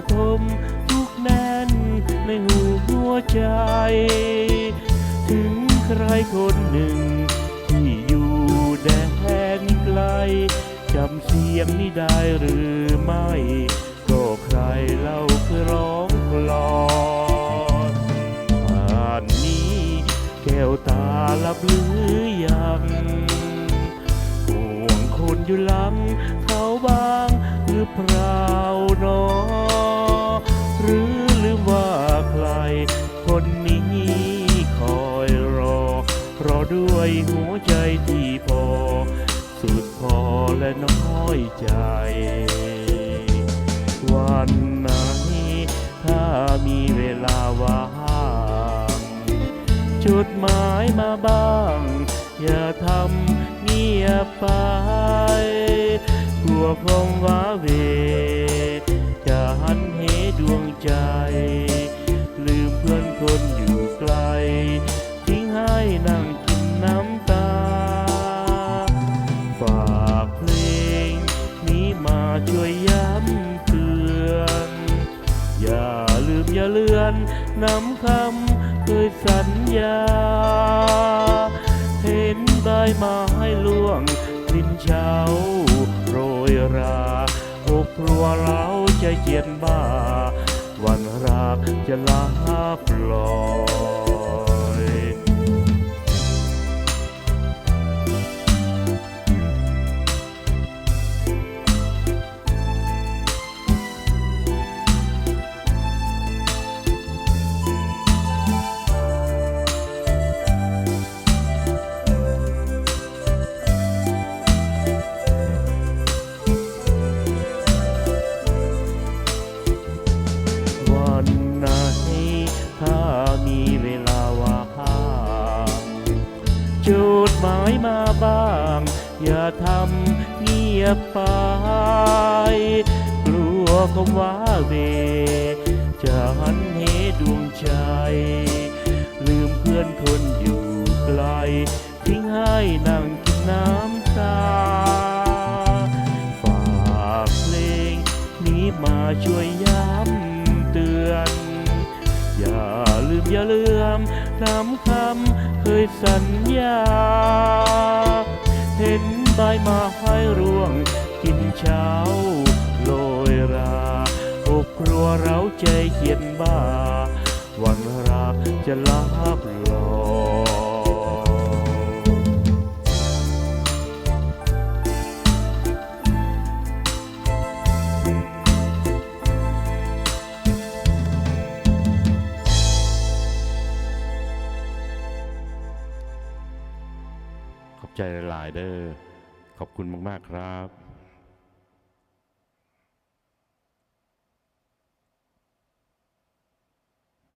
รทมทุกแน่นในหูหัวใจ ถึงใครคนหนึ่ง ที่อยู่แดนไกลจำเสียงนี้ได้หรือไม่ ก็ใครเล่าคือร้องกลอนป่านนี้แก้วตาลับหรือยังห่วงคนอยู่ล้ำเขาบางหรือเปล่าน้อง ด้วยหัวใจที่พอ สุดพอและน้อยใจ วันไหนถ้ามีเวลาว่างจดหมายมาบ้าง อย่าทำเงียบไปกลัวคงว้าเวจะหันเหดวงใจ ช่วยย้ำเตือนอย่าลืมอย่าเลือนนำคำเคยสัญญา เห็นใบไม้ล่วงกลิ่นเช้าโรยราอกครัวเราใจเจียนบ้า วันรักจะลาปลอายมาบ้าง อย่าทำเงียบไป กลัวคำว่าเว จะหันเหดวงใจ ลืมเพื่อนคนอยู่ไกล ทิ้งให้นั่งกินน้ำตา ฝากเพลงนี้มาช่วยย้ำเตือน อย่าลืมนำคำเคยสัญญา เห็นใบมาไห้ร่วง กินเช้าโรยราอกครัวเราใจเขียนบ้า วันรักจะลับลอย ใจหลายๆเด้อขอบคุณมาก ๆ ครับ